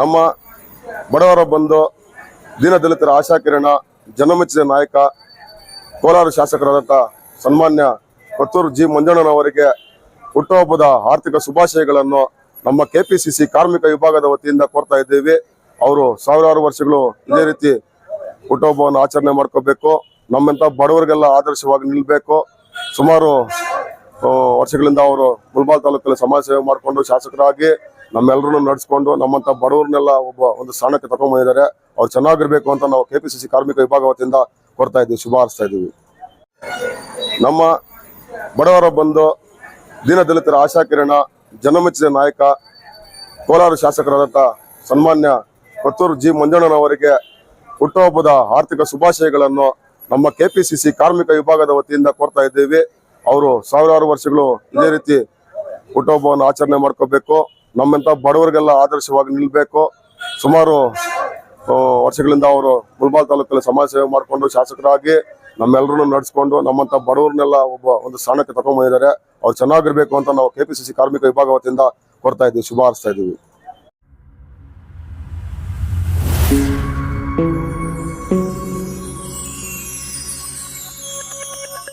ನಮ್ಮ ಬಡವರ ಬಂಧು ದೀನದಲಿತರ ಆಶಾಕಿರಣ ಜನಮೆಚ್ಚಿದ ನಾಯಕ, ಕೋಲಾರ ಶಾಸಕರಾದಂಥ ಸನ್ಮಾನ್ಯ ಕೊತ್ತೂರು ಜಿ ಮಂಜಣ್ಣನವರಿಗೆ ಹುಟ್ಟುಹಬ್ಬದ ಆರ್ಥಿಕ ಶುಭಾಶಯಗಳನ್ನು ನಮ್ಮ ಕೆಪಿಸಿಸಿ ಕಾರ್ಮಿಕ ವಿಭಾಗದ ವತಿಯಿಂದ ಕೋರ್ತಾ ಇದ್ದೇವೆ. ಅವರು ಸಾವಿರಾರು ವರ್ಷಗಳು ಇದೇ ರೀತಿ ಹುಟ್ಟುಹಬ್ಬವನ್ನು ಆಚರಣೆ ಮಾಡ್ಕೋಬೇಕು. ನಮ್ಮಂತ ಬಡವರಿಗೆಲ್ಲ ಆದರ್ಶವಾಗಿ ನಿಲ್ಲಬೇಕು ಸುಮಾರು ವರ್ಷಗಳಿಂದ ಅವರು ಮುಲ್ಬಾಲ್ ತಾಲೂಕಲ್ಲಿ ಸಮಾಜ ಸೇವೆ ಮಾಡಿಕೊಂಡು ಶಾಸಕರಾಗಿ ನಮ್ಮೆಲ್ಲರನ್ನು ನಡೆಸ್ಕೊಂಡು ನಮ್ಮಂತ ಬಡವ್ರನ್ನೆಲ್ಲ ಒಬ್ಬ ಒಂದು ಸ್ಥಾನಕ್ಕೆ ತಗೊಂಡ್ ಬಂದಿದ್ದಾರೆ. ಅವ್ರು ಚೆನ್ನಾಗಿರ್ಬೇಕು ಅಂತ ನಾವು ಕೆಪಿಸಿಸಿ ಕಾರ್ಮಿಕ ವಿಭಾಗ ವತಿಯಿಂದ ಕೊಡ್ತಾ ಇದ್ದೀವಿ ಶುಭ ಇದ್ದೀವಿ. ನಮ್ಮ ಬಡವರ ಬಂಧು, ದೀನದಲಿತರ ಆಶಾಕಿರಣ ಜನಮೆಚ್ಚಿದ ನಾಯಕ, ಕೋಲಾರ ಶಾಸಕರಾದಂಥ ಸನ್ಮಾನ್ಯ ಕೊತ್ತೂರು ಜಿ ಮಂಜಣ್ಣನವರಿಗೆ ಹುಟ್ಟುಹಬ್ಬದ ಆರ್ಥಿಕ ಶುಭಾಶಯಗಳನ್ನು ನಮ್ಮ ಕೆಪಿಸಿಸಿ ಕಾರ್ಮಿಕ ವಿಭಾಗದ ವತಿಯಿಂದ ಕೋರ್ತಾ ಇದ್ದೀವಿ. ಅವರು ಸಾವಿರಾರು ವರ್ಷಗಳು ಇದೇ ರೀತಿ ಹುಟ್ಟುಹಬ್ಬವನ್ನು ಆಚರಣೆ ಮಾಡ್ಕೋಬೇಕು. ನಮ್ಮಂತ ಬಡವರಿಗೆಲ್ಲ ಆದರ್ಶವಾಗಿ ನಿಲ್ಬೇಕು. ಸುಮಾರು ವರ್ಷಗಳಿಂದ ಅವರು ಮುಲ್ಬಾಲ್ ತಾಲೂಕಲ್ಲಿ ಸಮಾಜ ಸೇವೆ ಮಾಡಿಕೊಂಡು ಶಾಸಕರಾಗಿ ನಮ್ಮೆಲ್ಲರನ್ನು ನಡೆಸ್ಕೊಂಡು ನಮ್ಮಂತ ಬಡವರನ್ನೆಲ್ಲ ಒಬ್ಬ ಒಂದು ಸ್ಥಾನಕ್ಕೆ ತಗೊಂಡ್ಬಂದಿದ್ದಾರೆ ಅವ್ರು ಚೆನ್ನಾಗಿರ್ಬೇಕು ಅಂತ ನಾವು ಕೆಪಿಸಿಸಿ ಕಾರ್ಮಿಕ ವಿಭಾಗ ವತಿಯಿಂದ ಕೊಡ್ತಾ ಇದ್ದೀವಿ, ಶುಭ ಹಾರಿಸ್ತಾ ಇದ್ದೀವಿ.